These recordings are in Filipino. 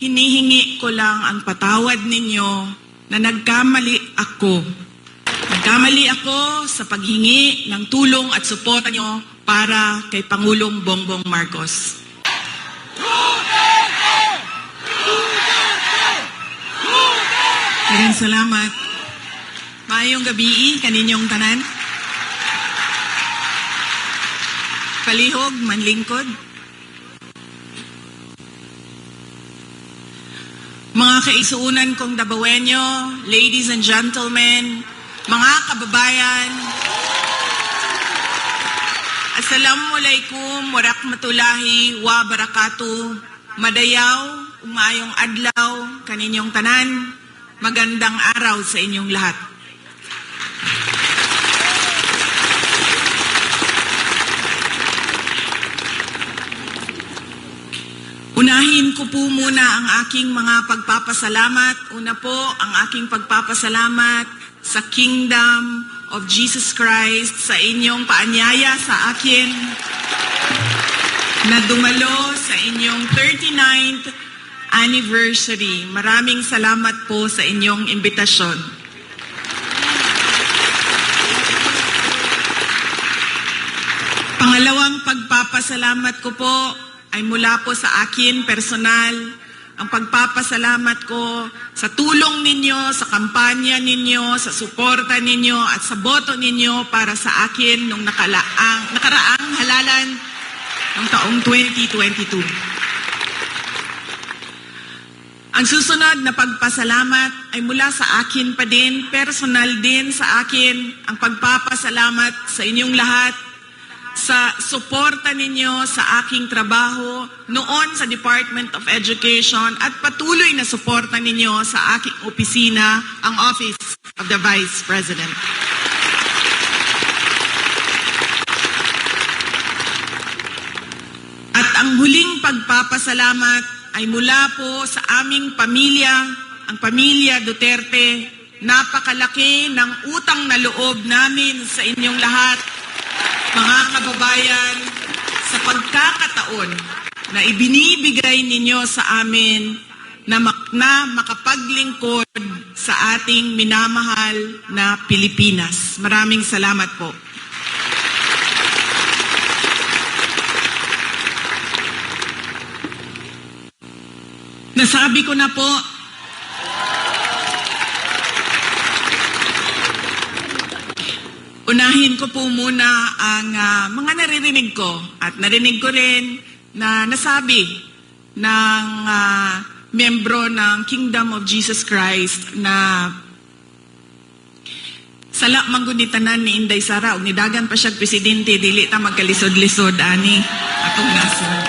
hinihingi ko lang ang patawad ninyo na nagkamali ako. Nagkamali ako sa paghingi ng tulong at suporta nyo para kay Pangulong Bongbong Marcos. Maraming salamat. Mayong gabi kaninyong tanan. Palihog, manlingkod. Mga kaisuunan kong Dabawenyo, ladies and gentlemen, mga kababayan, Assalamualaikum warahmatullahi wabarakatuh. Madayaw, umayong adlaw, kaninyong tanan, magandang araw sa inyong lahat. Unahin ko po muna ang aking mga pagpapasalamat. Una po, ang aking pagpapasalamat sa Kingdom of Jesus Christ, sa inyong paanyaya sa akin na dumalo sa inyong 39th anniversary. Maraming salamat po sa inyong imbitasyon. Pangalawang pagpapasalamat ko po ay mula po sa akin personal. Ang pagpapasalamat ko sa tulong ninyo, sa kampanya ninyo, sa suporta ninyo at sa boto ninyo para sa akin nung nakalaang, nakaraang halalan ng taong 2022. Ang susunod na pagpasalamat ay mula sa akin pa din, personal din sa akin, ang pagpapasalamat sa inyong lahat sa suporta ninyo sa aking trabaho noon sa Department of Education at patuloy na suporta ninyo sa aking opisina, ang Office of the Vice President. At ang huling pagpapasalamat ay mula po sa aming pamilya, ang pamilya Duterte. Napakalaki ng utang na loob namin sa inyong lahat mga kababayan, sa pagkakataon na ibinibigay ninyo sa amin na, mak- na makapaglingkod sa ating minamahal na Pilipinas. Maraming salamat po. Nasabi ko na po, Unahin ko po muna ang ah, mga naririnig ko at narinig ko rin na nasabi ng ah, membro ng Kingdom of Jesus Christ na sala manggunitanan ni Inday Sara. Ug nidagan pa siya presidente. Dili ta magkalisod-lisod ani. Atong nasod.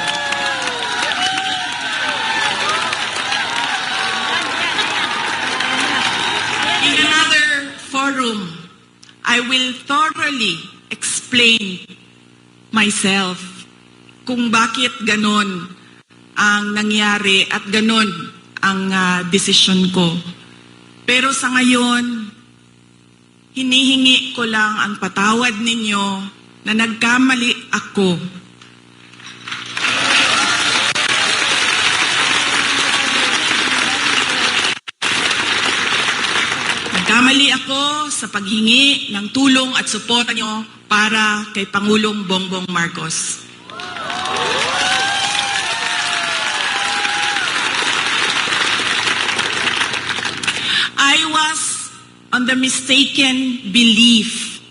In forum, I will thoroughly explain myself kung bakit ganon ang nangyari at ganon ang ah, desisyon ko. Pero sa ngayon, hinihingi ko lang ang patawad ninyo na nagkamali ako. Nagkamali ako sa paghingi ng tulong at suporta nyo para kay Pangulong Bongbong Marcos. I was on the mistaken belief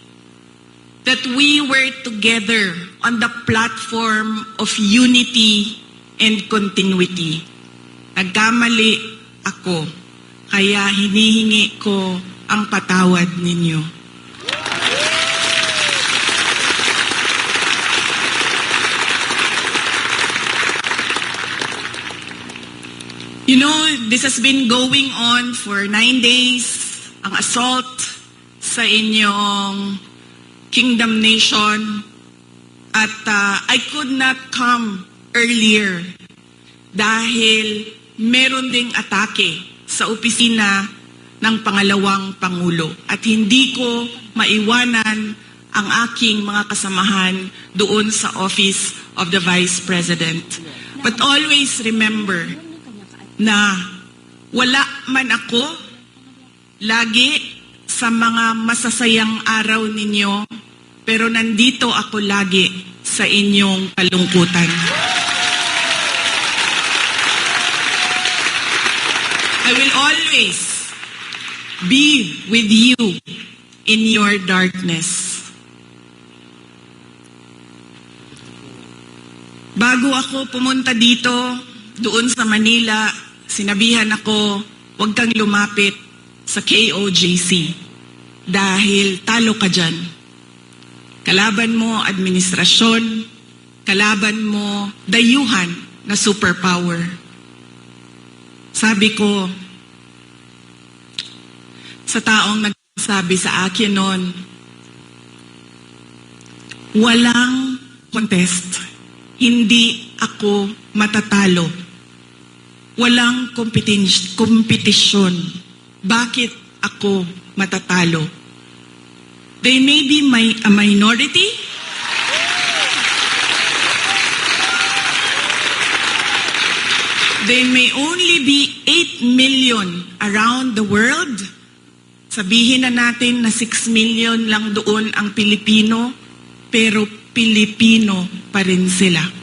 that we were together on the platform of unity and continuity. Nagkamali ako, kaya hinihingi ko ang patawad ninyo. You know, this has been going on for nine days. Ang assault sa inyong kingdom nation. At uh, I could not come earlier dahil meron ding atake sa opisina ng pangalawang Pangulo. At hindi ko maiwanan ang aking mga kasamahan doon sa Office of the Vice President. But always remember na wala man ako lagi sa mga masasayang araw ninyo, pero nandito ako lagi sa inyong kalungkutan. I will always be with you in your darkness. Bago ako pumunta dito, doon sa Manila, sinabihan ako, huwag kang lumapit sa KOJC dahil talo ka dyan. Kalaban mo administrasyon, kalaban mo dayuhan na superpower. Sabi ko, sa taong nagsabi sa akin noon, walang contest. Hindi ako matatalo. Walang kompetisyon. Bakit ako matatalo? They may be my, a minority, They may only be 8 million around the world. Sabihin na natin na 6 million lang doon ang Pilipino, pero Pilipino pa rin sila.